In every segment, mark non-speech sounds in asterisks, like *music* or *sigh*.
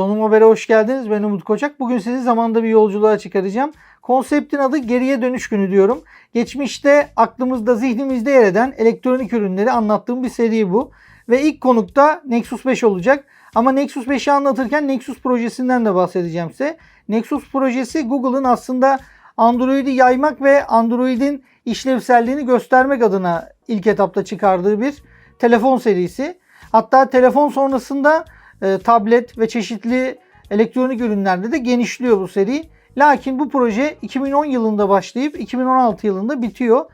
Donum Haber'e hoş geldiniz. Ben Umut Koçak. Bugün sizi zamanda bir yolculuğa çıkaracağım. Konseptin adı geriye dönüş günü diyorum. Geçmişte aklımızda, zihnimizde yer eden elektronik ürünleri anlattığım bir seri bu. Ve ilk konukta Nexus 5 olacak. Ama Nexus 5'i anlatırken Nexus projesinden de bahsedeceğim size. Nexus projesi Google'ın aslında Android'i yaymak ve Android'in işlevselliğini göstermek adına ilk etapta çıkardığı bir telefon serisi. Hatta telefon sonrasında e, tablet ve çeşitli elektronik ürünlerde de genişliyor bu seri. Lakin bu proje 2010 yılında başlayıp 2016 yılında bitiyor.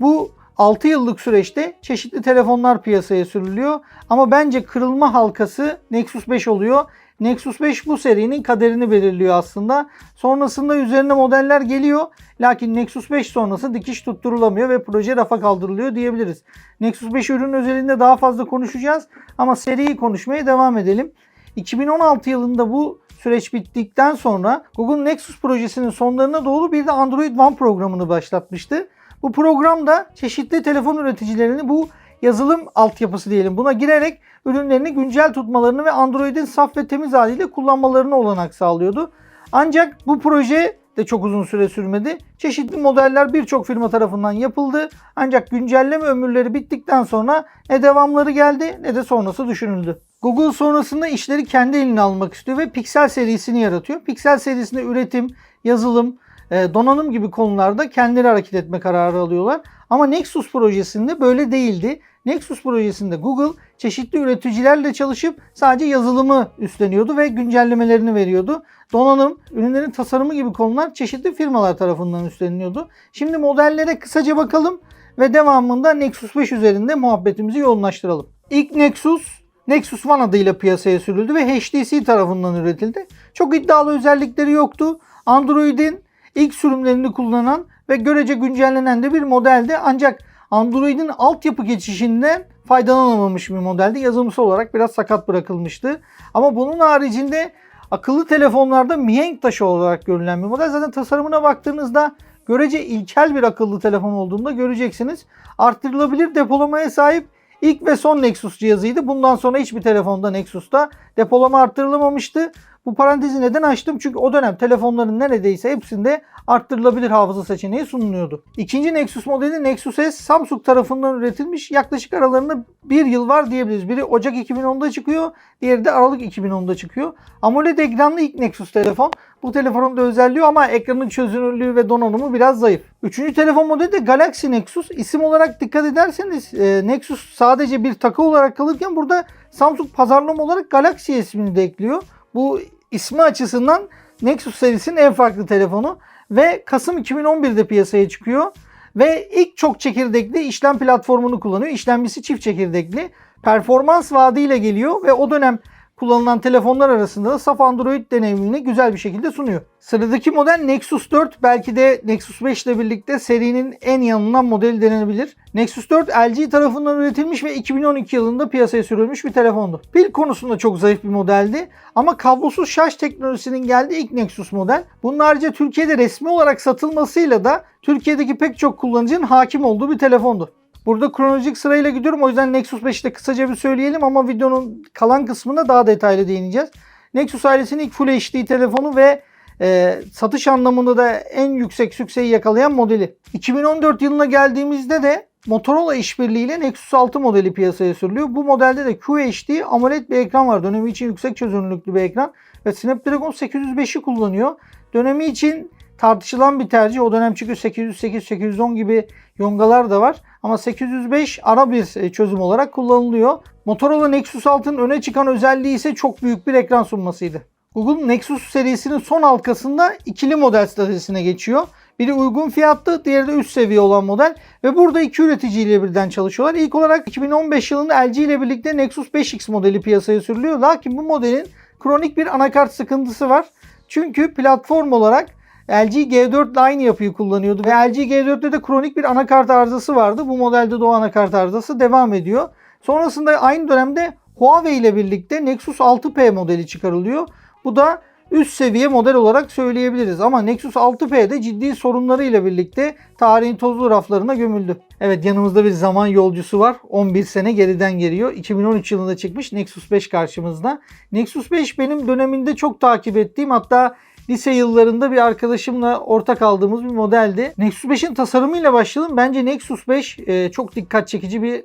Bu 6 yıllık süreçte çeşitli telefonlar piyasaya sürülüyor. Ama bence kırılma halkası Nexus 5 oluyor. Nexus 5 bu serinin kaderini belirliyor aslında. Sonrasında üzerine modeller geliyor. Lakin Nexus 5 sonrası dikiş tutturulamıyor ve proje rafa kaldırılıyor diyebiliriz. Nexus 5 ürün özelinde daha fazla konuşacağız ama seriyi konuşmaya devam edelim. 2016 yılında bu süreç bittikten sonra Google Nexus projesinin sonlarına doğru bir de Android One programını başlatmıştı. Bu programda çeşitli telefon üreticilerini bu yazılım altyapısı diyelim buna girerek ürünlerini güncel tutmalarını ve Android'in saf ve temiz haliyle kullanmalarını olanak sağlıyordu. Ancak bu proje de çok uzun süre sürmedi. Çeşitli modeller birçok firma tarafından yapıldı. Ancak güncelleme ömürleri bittikten sonra ne devamları geldi ne de sonrası düşünüldü. Google sonrasında işleri kendi eline almak istiyor ve Pixel serisini yaratıyor. Pixel serisinde üretim, yazılım, donanım gibi konularda kendileri hareket etme kararı alıyorlar. Ama Nexus projesinde böyle değildi. Nexus projesinde Google çeşitli üreticilerle çalışıp sadece yazılımı üstleniyordu ve güncellemelerini veriyordu. Donanım, ürünlerin tasarımı gibi konular çeşitli firmalar tarafından üstleniyordu. Şimdi modellere kısaca bakalım ve devamında Nexus 5 üzerinde muhabbetimizi yoğunlaştıralım. İlk Nexus Nexus One adıyla piyasaya sürüldü ve HTC tarafından üretildi. Çok iddialı özellikleri yoktu. Android'in ilk sürümlerini kullanan ve görece güncellenen de bir modeldi. Ancak Android'in altyapı geçişinden faydalanamamış bir modeldi. Yazılımsal olarak biraz sakat bırakılmıştı. Ama bunun haricinde akıllı telefonlarda mihenk taşı olarak görülen bir model. Zaten tasarımına baktığınızda görece ilkel bir akıllı telefon olduğunda göreceksiniz. Arttırılabilir depolamaya sahip ilk ve son Nexus cihazıydı. Bundan sonra hiçbir telefonda Nexus'ta depolama arttırılamamıştı. Bu parantezi neden açtım? Çünkü o dönem telefonların neredeyse hepsinde arttırılabilir hafıza seçeneği sunuluyordu. İkinci Nexus modeli Nexus S Samsung tarafından üretilmiş. Yaklaşık aralarında bir yıl var diyebiliriz. Biri Ocak 2010'da çıkıyor, diğeri de Aralık 2010'da çıkıyor. AMOLED ekranlı ilk Nexus telefon. Bu telefonun da özelliği ama ekranın çözünürlüğü ve donanımı biraz zayıf. Üçüncü telefon modeli de Galaxy Nexus. İsim olarak dikkat ederseniz e, Nexus sadece bir takı olarak kalırken burada Samsung pazarlama olarak Galaxy ismini de ekliyor. Bu ismi açısından Nexus serisinin en farklı telefonu ve Kasım 2011'de piyasaya çıkıyor. Ve ilk çok çekirdekli işlem platformunu kullanıyor. İşlemcisi çift çekirdekli. Performans vaadiyle geliyor ve o dönem kullanılan telefonlar arasında da saf Android deneyimini güzel bir şekilde sunuyor. Sıradaki model Nexus 4 belki de Nexus 5 ile birlikte serinin en yanılan modeli denenebilir. Nexus 4 LG tarafından üretilmiş ve 2012 yılında piyasaya sürülmüş bir telefondu. Pil konusunda çok zayıf bir modeldi ama kablosuz şarj teknolojisinin geldiği ilk Nexus model. Bunun harici Türkiye'de resmi olarak satılmasıyla da Türkiye'deki pek çok kullanıcının hakim olduğu bir telefondu. Burada kronolojik sırayla gidiyorum. O yüzden Nexus 5'i de kısaca bir söyleyelim ama videonun kalan kısmına daha detaylı değineceğiz. Nexus ailesinin ilk Full HD telefonu ve e, satış anlamında da en yüksek sükseyi yakalayan modeli. 2014 yılına geldiğimizde de Motorola işbirliğiyle Nexus 6 modeli piyasaya sürülüyor. Bu modelde de QHD AMOLED bir ekran var. Dönemi için yüksek çözünürlüklü bir ekran. Ve Snapdragon 805'i kullanıyor. Dönemi için tartışılan bir tercih. O dönem çünkü 808, 810 gibi yongalar da var. Ama 805 ara bir e, çözüm olarak kullanılıyor. Motorola Nexus 6'nın öne çıkan özelliği ise çok büyük bir ekran sunmasıydı. Google Nexus serisinin son halkasında ikili model stratejisine geçiyor. Biri uygun fiyatlı, diğeri de üst seviye olan model ve burada iki üreticiyle birden çalışıyorlar. İlk olarak 2015 yılında LG ile birlikte Nexus 5X modeli piyasaya sürülüyor. Lakin bu modelin kronik bir anakart sıkıntısı var. Çünkü platform olarak LG G4 ile aynı yapıyı kullanıyordu ve LG G4'te de kronik bir anakart arızası vardı. Bu modelde de o anakart arızası devam ediyor. Sonrasında aynı dönemde Huawei ile birlikte Nexus 6P modeli çıkarılıyor. Bu da üst seviye model olarak söyleyebiliriz. Ama Nexus 6P'de ciddi sorunlarıyla birlikte tarihin tozlu raflarına gömüldü. Evet yanımızda bir zaman yolcusu var. 11 sene geriden geliyor. 2013 yılında çıkmış Nexus 5 karşımızda. Nexus 5 benim döneminde çok takip ettiğim hatta lise yıllarında bir arkadaşımla ortak aldığımız bir modeldi. Nexus 5'in tasarımıyla başlayalım. Bence Nexus 5 e, çok dikkat çekici bir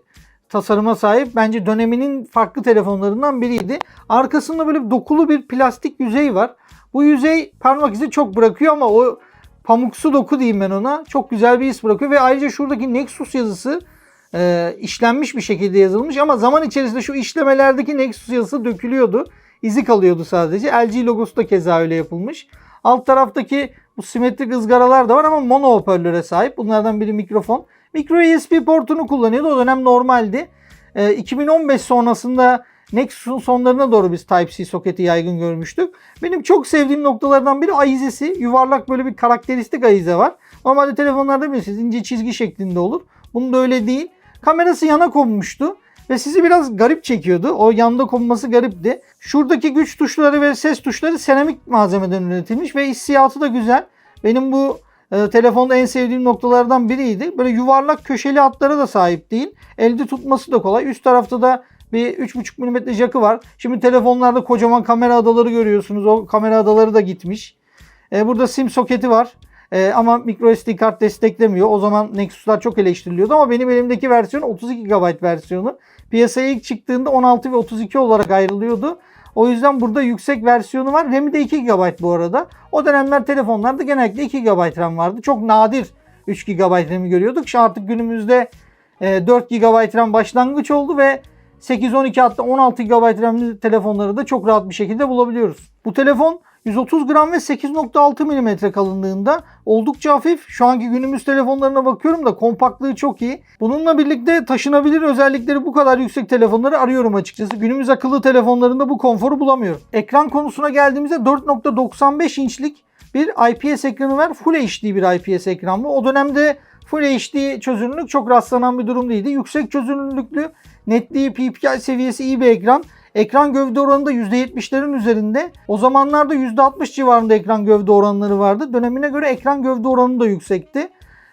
tasarıma sahip. Bence döneminin farklı telefonlarından biriydi. Arkasında böyle dokulu bir plastik yüzey var. Bu yüzey parmak izi çok bırakıyor ama o pamuksu doku diyeyim ben ona. Çok güzel bir iz bırakıyor ve ayrıca şuradaki Nexus yazısı e, işlenmiş bir şekilde yazılmış ama zaman içerisinde şu işlemelerdeki Nexus yazısı dökülüyordu. İzi kalıyordu sadece. LG logosu da keza öyle yapılmış. Alt taraftaki bu simetrik ızgaralar da var ama mono hoparlöre sahip. Bunlardan biri mikrofon. Micro USB portunu kullanıyordu. O dönem normaldi. E, 2015 sonrasında Nexus'un sonlarına doğru biz Type-C soketi yaygın görmüştük. Benim çok sevdiğim noktalardan biri ayizesi. Yuvarlak böyle bir karakteristik ayize var. Normalde telefonlarda bilirsiniz ince çizgi şeklinde olur. Bunda öyle değil. Kamerası yana konmuştu ve sizi biraz garip çekiyordu. O yanda konması garipti. Şuradaki güç tuşları ve ses tuşları seramik malzemeden üretilmiş ve hissiyatı da güzel. Benim bu e, telefonda en sevdiğim noktalardan biriydi. Böyle yuvarlak köşeli hatlara da sahip değil. Elde tutması da kolay. Üst tarafta da bir 3.5 mm jakı var. Şimdi telefonlarda kocaman kamera adaları görüyorsunuz. O kamera adaları da gitmiş. E, burada sim soketi var. E, ama microSD kart desteklemiyor. O zaman Nexus'lar çok eleştiriliyordu ama benim elimdeki versiyon 32 GB versiyonu. Piyasaya ilk çıktığında 16 ve 32 olarak ayrılıyordu. O yüzden burada yüksek versiyonu var. RAM'i de 2 GB bu arada. O dönemler telefonlarda genellikle 2 GB RAM vardı. Çok nadir 3 GB RAM'i görüyorduk. Şu artık günümüzde e, 4 GB RAM başlangıç oldu ve 8-12 hatta 16 GB RAM'li telefonları da çok rahat bir şekilde bulabiliyoruz. Bu telefon 130 gram ve 8.6 mm kalınlığında oldukça hafif. Şu anki günümüz telefonlarına bakıyorum da kompaktlığı çok iyi. Bununla birlikte taşınabilir özellikleri bu kadar yüksek telefonları arıyorum açıkçası. Günümüz akıllı telefonlarında bu konforu bulamıyorum. Ekran konusuna geldiğimizde 4.95 inçlik bir IPS ekranı var. Full HD bir IPS ekran bu. O dönemde Full HD çözünürlük çok rastlanan bir durum değildi. Yüksek çözünürlüklü, netliği PPI seviyesi iyi bir ekran. Ekran gövde oranı da %70'lerin üzerinde. O zamanlarda %60 civarında ekran gövde oranları vardı. Dönemine göre ekran gövde oranı da yüksekti.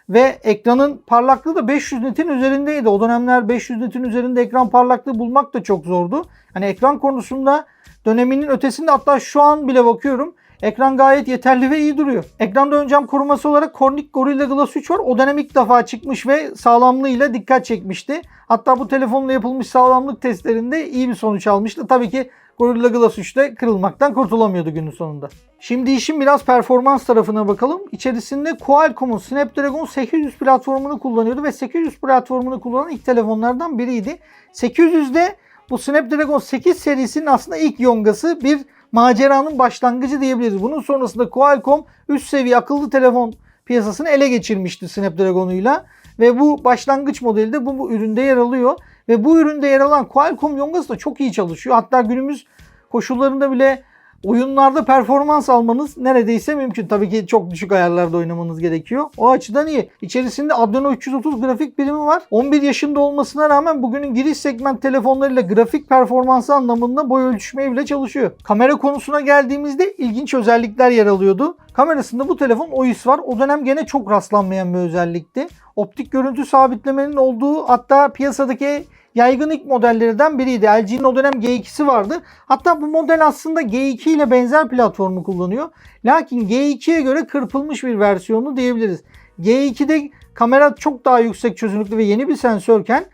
Ve ekranın parlaklığı da 500 nitin üzerindeydi. O dönemler 500 nitin üzerinde ekran parlaklığı bulmak da çok zordu. Hani ekran konusunda döneminin ötesinde hatta şu an bile bakıyorum. Ekran gayet yeterli ve iyi duruyor. Ekranda ön cam koruması olarak Corning Gorilla Glass 3 var. O dönem ilk defa çıkmış ve sağlamlığıyla dikkat çekmişti. Hatta bu telefonla yapılmış sağlamlık testlerinde iyi bir sonuç almıştı. Tabii ki Gorilla Glass 3'te kırılmaktan kurtulamıyordu günün sonunda. Şimdi işin biraz performans tarafına bakalım. İçerisinde Qualcomm'un Snapdragon 800 platformunu kullanıyordu ve 800 platformunu kullanan ilk telefonlardan biriydi. 800'de bu Snapdragon 8 serisinin aslında ilk yongası bir maceranın başlangıcı diyebiliriz. Bunun sonrasında Qualcomm üst seviye akıllı telefon piyasasını ele geçirmişti Snapdragon'uyla. Ve bu başlangıç modeli de bu, bu üründe yer alıyor. Ve bu üründe yer alan Qualcomm yongası da çok iyi çalışıyor. Hatta günümüz koşullarında bile oyunlarda performans almanız neredeyse mümkün. Tabii ki çok düşük ayarlarda oynamanız gerekiyor. O açıdan iyi. İçerisinde Adreno 330 grafik birimi var. 11 yaşında olmasına rağmen bugünün giriş segment telefonlarıyla grafik performansı anlamında boy ölçüşmeye bile çalışıyor. Kamera konusuna geldiğimizde ilginç özellikler yer alıyordu. Kamerasında bu telefon OIS var. O dönem gene çok rastlanmayan bir özellikti. Optik görüntü sabitlemenin olduğu hatta piyasadaki yaygın ilk modellerden biriydi. LG'nin o dönem G2'si vardı. Hatta bu model aslında G2 ile benzer platformu kullanıyor. Lakin G2'ye göre kırpılmış bir versiyonu diyebiliriz. G2'de kamera çok daha yüksek çözünürlüklü ve yeni bir sensörken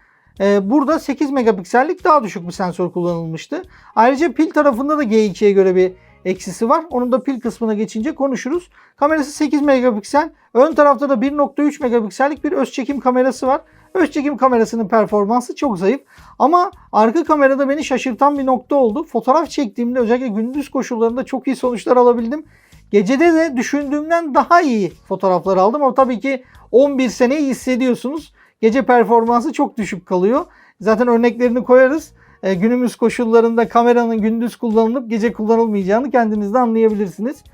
e, burada 8 megapiksellik daha düşük bir sensör kullanılmıştı. Ayrıca pil tarafında da G2'ye göre bir eksisi var. Onun da pil kısmına geçince konuşuruz. Kamerası 8 megapiksel. Ön tarafta da 1.3 megapiksellik bir öz çekim kamerası var. Öz çekim kamerasının performansı çok zayıf. Ama arka kamerada beni şaşırtan bir nokta oldu. Fotoğraf çektiğimde özellikle gündüz koşullarında çok iyi sonuçlar alabildim. Gecede de düşündüğümden daha iyi fotoğraflar aldım ama tabii ki 11 seneyi hissediyorsunuz. Gece performansı çok düşük kalıyor. Zaten örneklerini koyarız. E, günümüz koşullarında kameranın gündüz kullanılıp gece kullanılmayacağını kendiniz de anlayabilirsiniz.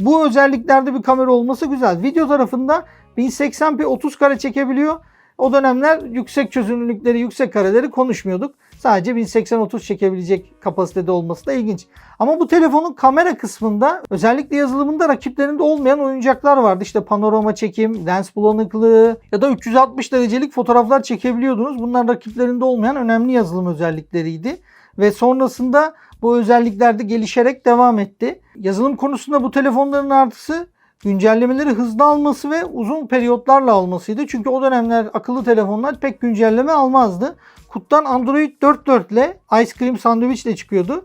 Bu özelliklerde bir kamera olması güzel. Video tarafında 1080p 30 kare çekebiliyor. O dönemler yüksek çözünürlükleri, yüksek kareleri konuşmuyorduk. Sadece 1080-30 çekebilecek kapasitede olması da ilginç. Ama bu telefonun kamera kısmında özellikle yazılımında rakiplerinde olmayan oyuncaklar vardı. İşte panorama çekim, lens bulanıklığı ya da 360 derecelik fotoğraflar çekebiliyordunuz. Bunlar rakiplerinde olmayan önemli yazılım özellikleriydi. Ve sonrasında bu özellikler de gelişerek devam etti. Yazılım konusunda bu telefonların artısı güncellemeleri hızlı alması ve uzun periyotlarla almasıydı. Çünkü o dönemler akıllı telefonlar pek güncelleme almazdı. Kuttan Android 4.4 ile Ice Cream Sandwich ile çıkıyordu.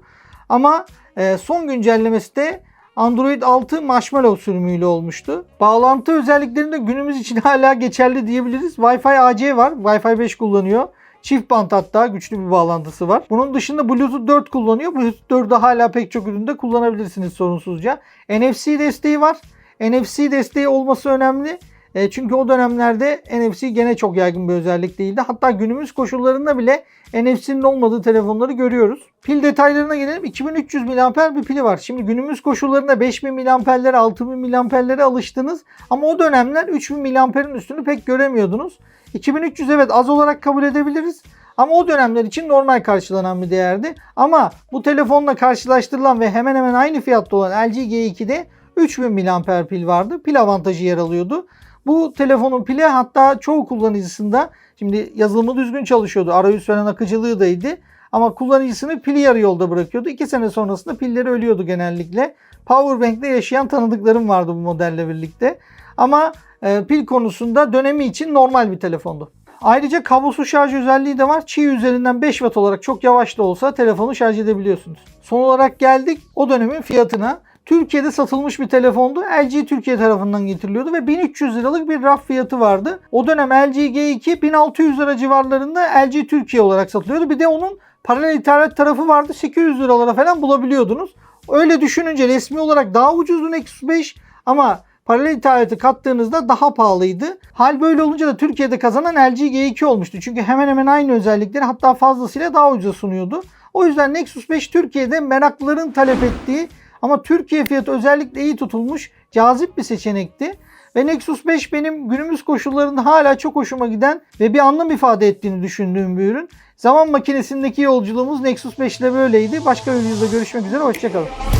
Ama e, son güncellemesi de Android 6 Marshmallow sürümüyle olmuştu. Bağlantı özelliklerinde günümüz için *laughs* hala geçerli diyebiliriz. Wi-Fi AC var. Wi-Fi 5 kullanıyor. Çift bant hatta güçlü bir bağlantısı var. Bunun dışında Bluetooth 4 kullanıyor. Bluetooth 4'ü hala pek çok üründe kullanabilirsiniz sorunsuzca. NFC desteği var. NFC desteği olması önemli. E, çünkü o dönemlerde NFC gene çok yaygın bir özellik değildi. Hatta günümüz koşullarında bile NFC'nin olmadığı telefonları görüyoruz. Pil detaylarına gelelim. 2300 mAh bir pili var. Şimdi günümüz koşullarında 5000 mAh'lere 6000 mAh'lere alıştınız. Ama o dönemler 3000 mAh'in üstünü pek göremiyordunuz. 2300 evet az olarak kabul edebiliriz. Ama o dönemler için normal karşılanan bir değerdi. Ama bu telefonla karşılaştırılan ve hemen hemen aynı fiyatta olan LG G2'de 3000 mAh pil vardı. Pil avantajı yer alıyordu. Bu telefonun pili hatta çoğu kullanıcısında şimdi yazılımı düzgün çalışıyordu. Arayüz falan akıcılığı daydı. Ama kullanıcısını pili yarı yolda bırakıyordu. 2 sene sonrasında pilleri ölüyordu genellikle. Powerbank'te yaşayan tanıdıklarım vardı bu modelle birlikte. Ama e, pil konusunda dönemi için normal bir telefondu. Ayrıca kablosuz şarj özelliği de var. Qi üzerinden 5 watt olarak çok yavaş da olsa telefonu şarj edebiliyorsunuz. Son olarak geldik o dönemin fiyatına. Türkiye'de satılmış bir telefondu. LG Türkiye tarafından getiriliyordu ve 1300 liralık bir raf fiyatı vardı. O dönem LG G2 1600 lira civarlarında LG Türkiye olarak satılıyordu. Bir de onun paralel ithalat tarafı vardı. 800 liralara falan bulabiliyordunuz. Öyle düşününce resmi olarak daha ucuzdu Nexus 5 ama paralel ithalatı kattığınızda daha pahalıydı. Hal böyle olunca da Türkiye'de kazanan LG G2 olmuştu. Çünkü hemen hemen aynı özellikleri hatta fazlasıyla daha ucuza sunuyordu. O yüzden Nexus 5 Türkiye'de meraklıların talep ettiği ama Türkiye fiyatı özellikle iyi tutulmuş cazip bir seçenekti. Ve Nexus 5 benim günümüz koşullarında hala çok hoşuma giden ve bir anlam ifade ettiğini düşündüğüm bir ürün. Zaman makinesindeki yolculuğumuz Nexus 5 ile böyleydi. Başka bir videoda görüşmek üzere. Hoşçakalın.